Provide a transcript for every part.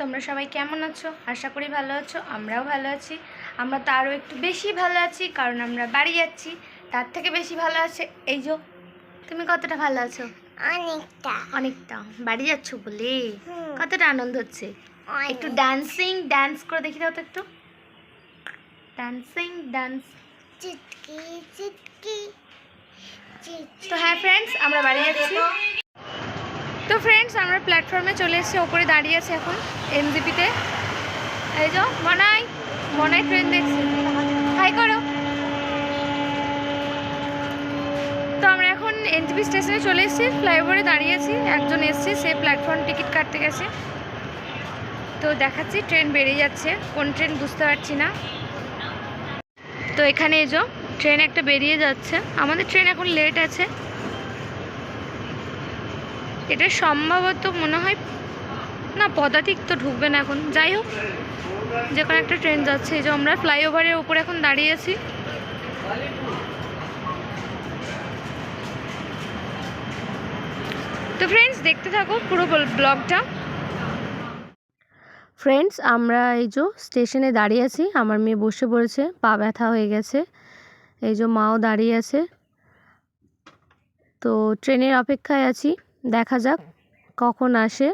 তোমরা সবাই কেমন আছো? আশা করি ভালো আছো আমরাও ভালো আছি। আমরা তো আরও একটু বেশি ভালো আছি কারণ আমরা বাড়ি যাচ্ছি। তার থেকে বেশি ভালো আছে এই যো তুমি কতটা ভালো আছো? অনেকটা। অনেকটা বাড়ি যাচ্ছ বলে? কতটা আনন্দ হচ্ছে? একটু ডান্সিং ডান্স করে দেখি দাও তো একটু। ডান্সিং ডান্স চিটকি চিটকি চিটকি তো হ্যাঁ ফ্রেন্ডস আমরা বাড়ি যাচ্ছি। তো ফ্রেন্ডস আমরা প্ল্যাটফর্মে চলে এসেছি, ওপরে দাঁড়িয়ে আছি এখন এনজিপিতে এই যো, মনাই মনাই ট্রেন দেখছি। হাই করো। তো আমরা এখন এনজিপি স্টেশনে চলে এসেছি ফ্লাইওভারে দাঁড়িয়ে আছি, একজন এসছে, সে প্ল্যাটফর্ম টিকিট কাটতে গেছে। তো দেখাচ্ছি ট্রেন বেরিয়ে যাচ্ছে, কোন ট্রেন বুঝতে পারছি না। তো এখানে এজো ট্রেন একটা বেরিয়ে যাচ্ছে। আমাদের ট্রেন এখন লেট আছে। এটা সম্ভবত মনে হয়, না পদাতিক তো ঢুকবে না এখন। যাই হোক, যে কোনো একটা ট্রেন যাচ্ছে, এই যে আমরা ফ্লাইওভারের উপর এখন দাঁড়িয়ে আছি। তো ফ্রেন্ডস দেখতে থাকো পুরো ব্লগটা ফ্রেন্ডস আমরা এই যে স্টেশনে দাঁড়িয়ে আছি। আমার মেয়ে বসে পড়েছে, পা ব্যথা হয়ে গেছে। এই যে মাও দাঁড়িয়ে আছে। তো ট্রেনের অপেক্ষায় আছি। দেখা যাক কখন আসে।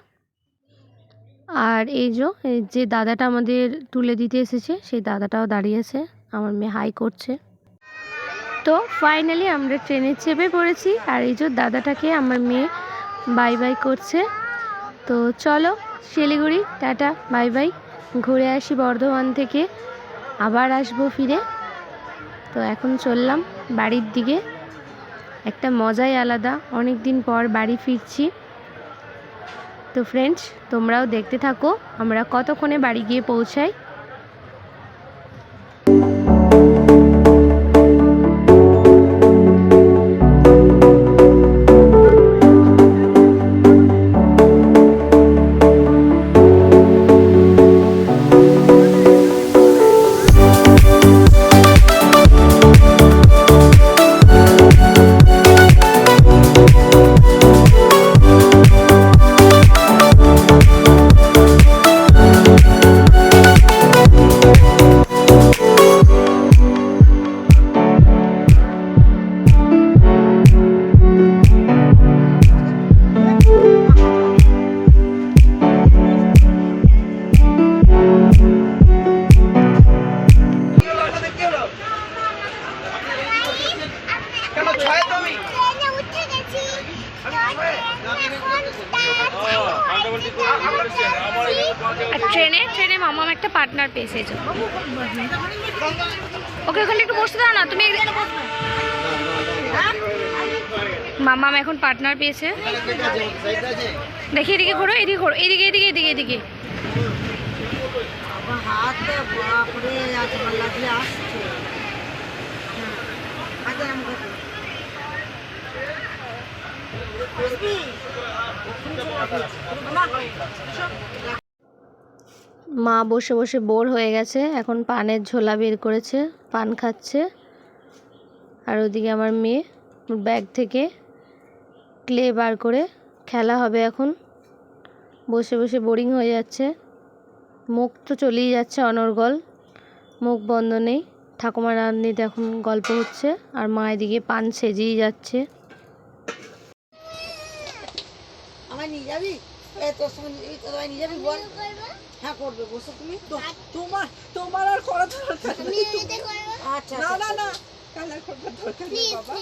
আর এই যে যে দাদাটা আমাদের তুলে দিতে এসেছে, সেই দাদাটাও দাঁড়িয়েছে আমার মেয়ে হাই করছে। তো ফাইনালি আমরা ট্রেনে চেপে পড়েছি, আর এই যে দাদাটাকে আমার মেয়ে বাই বাই করছে। তো চলো, শিলিগুড়ি, টাটা বাই বাই ঘুরে আসি বর্ধমান থেকে, আবার আসব ফিরে। তো এখন চললাম বাড়ির দিকে। একটা মজাই আলাদা। অনেক দিন পর বাড়ি ফিরছি। তো ফ্রেন্ডস তোমরাও দেখতে থাকো। আমরা কতক্ষণে বাড়ি গিয়ে পৌঁছাই? মামাম একটা পার্টনার পেয়েছে ওকে, ওখানে একটু বসতে দাও না, তুমি মামাম এখন পার্টনার পেয়েছে। দেখি এদিকে ঘোরো এদিকে ঘোরো, এদিকে এদিকে এদিকে এদিকে আগে আমাকে দে। আসবি? মা বসে বসে বোর হয়ে গেছে। এখন পানের ঝোলা বের করেছে, পান খাচ্ছে। আর ওদিকে আমার মেয়ে ব্যাগ থেকে ক্লে বার করে খেলা হবে এখন। বসে বসে বোরিং হয়ে যাচ্ছে। মুখ তো চলেই যাচ্ছে অনর্গল। মুখ বন্ধ নেই। ঠাকুমার রান্নিতে এখন গল্প হচ্ছে। আর মা এদিকে পান সেজেই যাচ্ছে। আমায় নিয়ে যাবি? তোর সঙ্গে নিয়ে যাবি? বল। হ্যাঁ করবে বসো তুমি। তোমার তোমার আর করা দরকার নেই। আচ্ছা না আচ্ছা, না। না কালার করবার দরকার নেই বাবা।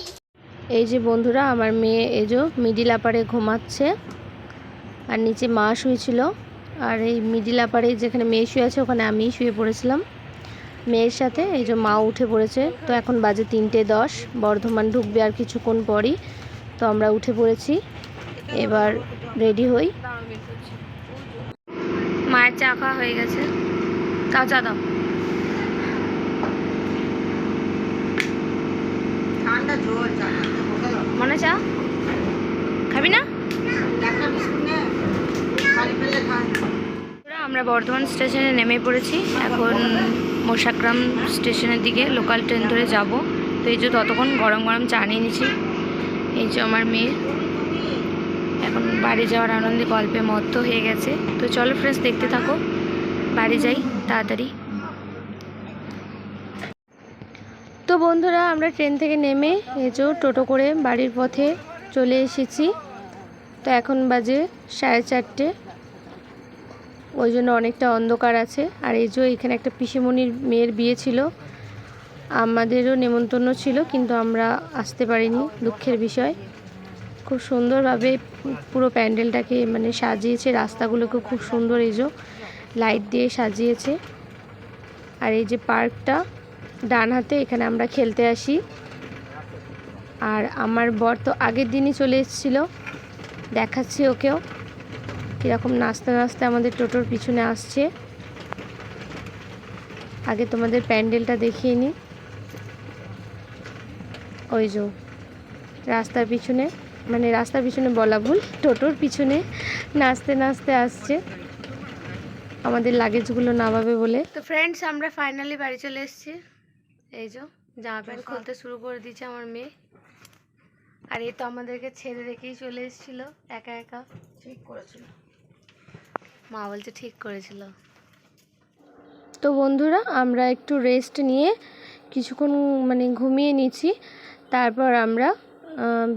এই যে বন্ধুরা আমার মেয়ে এজো মিডিল আপারে ঘুমাচ্ছে। আর নিচে মা শুয়েছিল। আর এই মিডিল আপারে যেখানে মেয়ে শুয়ে আছে ওখানে আমি শুয়ে পড়েছিলাম। মেয়ের সাথে এই যে মা উঠে পড়েছে। তো এখন বাজে তিনটে দশ। বর্ধমান ঢুকবে আর কিছুক্ষণ পরই। তো আমরা উঠে পড়েছি। এবার রেডি হই। মায়ের চা খাওয়া হয়ে গেছে। চা চা দাও। ঠান্ডা মনে চা? খাবি না? আমরা বর্ধমান স্টেশনে নেমে পড়েছি। এখন মোশাগ্রাম স্টেশনের দিকে লোকাল ট্রেন ধরে যাব। তো এই যে ততক্ষণ গরম গরম চা নিয়ে নিয়েছি এই যে আমার মেয়ে। এখন বাড়ি যাওয়ার আনন্দে গল্পে মত্ত হয়ে গেছে। তো চলো ফ্রেন্ডস দেখতে থাকো। বাড়ি যাই, তাড়াতাড়ি। তো বন্ধুরা, আমরা ট্রেন থেকে নেমে এজো টোটো করে বাড়ির পথে চলে এসেছি। তো এখন বাজে সাড়ে চারটে। ওই জন্য অনেকটা অন্ধকার আছে। আর এই যে এখানে একটা পিসিমণির মেয়ের বিয়ে ছিল। আমাদেরও নেমন্তন্ন ছিল, কিন্তু আমরা আসতে পারিনি দুঃখের বিষয়। খুব সুন্দরভাবে পুরো প্যান্ডেলটাকে মানে সাজিয়েছে, রাস্তাগুলোকে খুব সুন্দর এই যে লাইট দিয়ে সাজিয়েছে। আর এই যে পার্কটা, ডান হাতে এখানে আমরা খেলতে আসি। আর আমার বর তো আগের দিনই চলে এসেছিল, দেখাচ্ছি ওকেও। কীরকম নাচতে নাচতে আমাদের টোটোর পিছনে আসছে। আগে তোমাদের প্যান্ডেলটা দেখিয়ে নিই ওই যে রাস্তার পিছনে। মানে রাস্তার পিছনে বলা ভুল টোটোর পিছনে নাচতে নাচতে আসছে। আমাদের লাগেজগুলো নামাবে বলে। তো ফ্রেন্ডস আমরা ফাইনালি বাড়ি চলে এসেছি। এই যে জামা প্যান্ট খুলতে শুরু করে দিয়েছে আমার মেয়ে। আর এই তো আমাদেরকে ছেড়ে রেখেই চলে এসেছিল একা একা। ঠিক করেছিল। মা বলছে ঠিক করেছিল। তো বন্ধুরা আমরা একটু রেস্ট নিয়ে কিছুক্ষণ মানে ঘুমিয়ে নিচ্ছি তারপর আমরা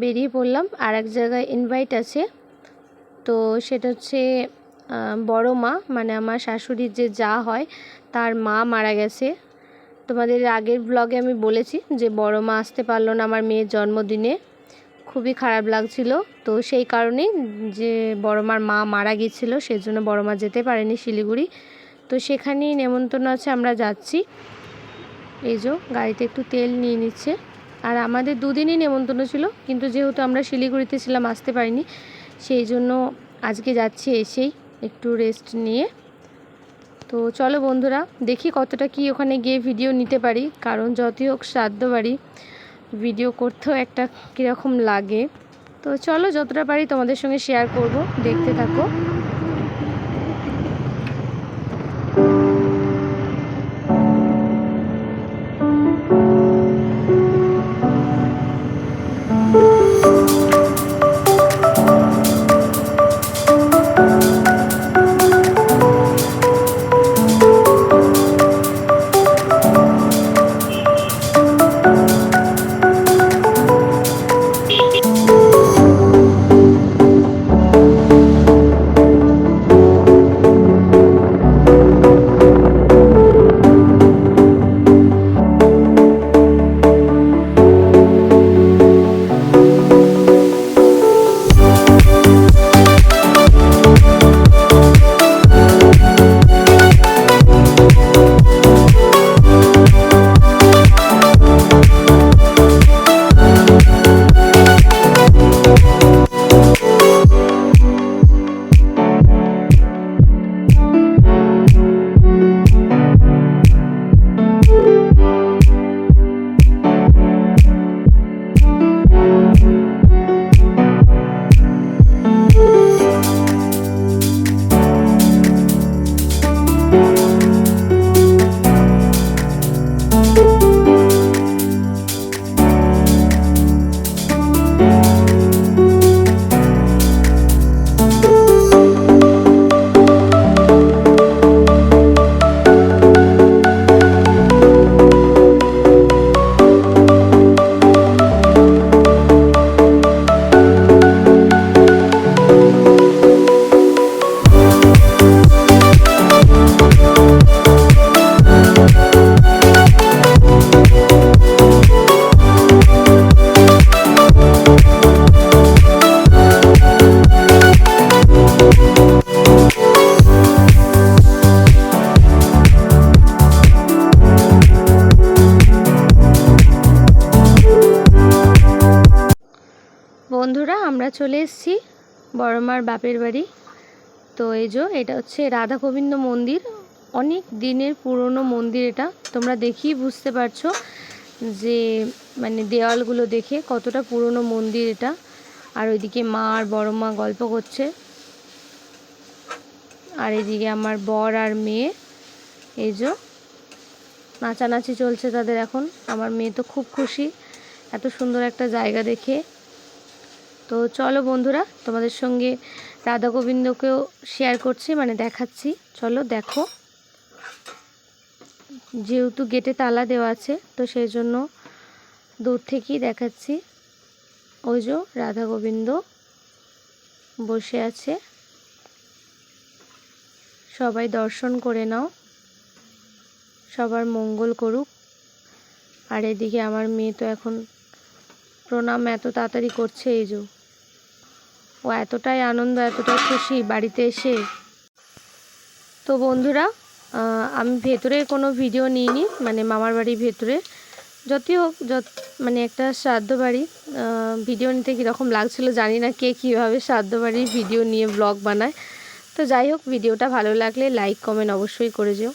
বেরিয়ে পড়লাম। আর এক জায়গায় ইনভাইট আছে। তো সেটা হচ্ছে বড় মা মানে আমার শাশুড়ির যে যা হয়, তার মা মারা গেছে। তোমাদের আগের ব্লগে আমি বলেছি যে বড় মা আসতে পারল না আমার মেয়ের জন্মদিনে। খুবই খারাপ লাগছিল। তো সেই কারণেই যে বড় মার মা মারা গিয়েছিল সেজন্য বড় মা যেতে পারেনি শিলিগুড়ি। তো সেখানেই নেমন্তন্ন আছে, আমরা যাচ্ছি। এই যে গাড়িতে একটু তেল নিয়ে নিচ্ছে। আর আমাদের দুদিনই নেমন্তন্ন ছিল, কিন্তু যেহেতু আমরা শিলিগুড়িতে ছিলাম, আসতে পারিনি, সেই জন্য আজকে যাচ্ছি এসেই একটু রেস্ট নিয়ে। তো চলো বন্ধুরা, দেখি কতটা কি ওখানে গিয়ে ভিডিও নিতে পারি, কারণ যতই হোক শ্রাদ্ধ বাড়ি ভিডিও করতেও একটা কীরকম লাগে। তো চলো যতটা পারি তোমাদের সঙ্গে শেয়ার করব, দেখতে থাকো। চলে এসেছি, বড়মার বাপের বাড়ি। তো এই যে, এটা হচ্ছে রাধা গোবিন্দ মন্দির। অনেক দিনের পুরনো মন্দির এটা। তোমরা দেখেই বুঝতে পারছ যে মানে দেওয়ালগুলো দেখে কতটা পুরনো মন্দির এটা। আর ওইদিকে মা আর বড় মা গল্প করছে। আর এদিকে আমার বর আর মেয়ে। এই যে, নাচানাচি চলছে তাদের এখন। আমার মেয়ে তো খুব খুশি। এত সুন্দর একটা জায়গা দেখে। তো চলো বন্ধুরা, তোমাদের সঙ্গে রাধা গোবিন্দকেও শেয়ার করছি মানে দেখাচ্ছি। চলো দেখো। যেহেতু গেটে তালা দেওয়া আছে, তো সেই জন্য দূর থেকেই দেখাচ্ছি। ওই যে রাধা গোবিন্দ বসে আছে। সবাই দর্শন করে নাও। সবার মঙ্গল করুক। আর এদিকে আমার মেয়ে তো এখন প্রণাম এত তাড়াতাড়ি করছে, এই যে। ও এতটাই আনন্দ, এতটাই খুশি বাড়িতে এসে। তো বন্ধুরা আমি ভেতরে কোনো ভিডিও নিইনি মানে মামার বাড়ির ভেতরে। যতই হোক, যত মানে একটা শ্রাদ্ধ বাড়ি ভিডিও নিতে কীরকম লাগছিল জানি না কে কীভাবে শ্রাদ্ধ বাড়ির ভিডিও নিয়ে ব্লগ বানায়। তো যাই হোক, ভিডিওটা ভালো লাগলে লাইক কমেন্ট অবশ্যই করে যেও।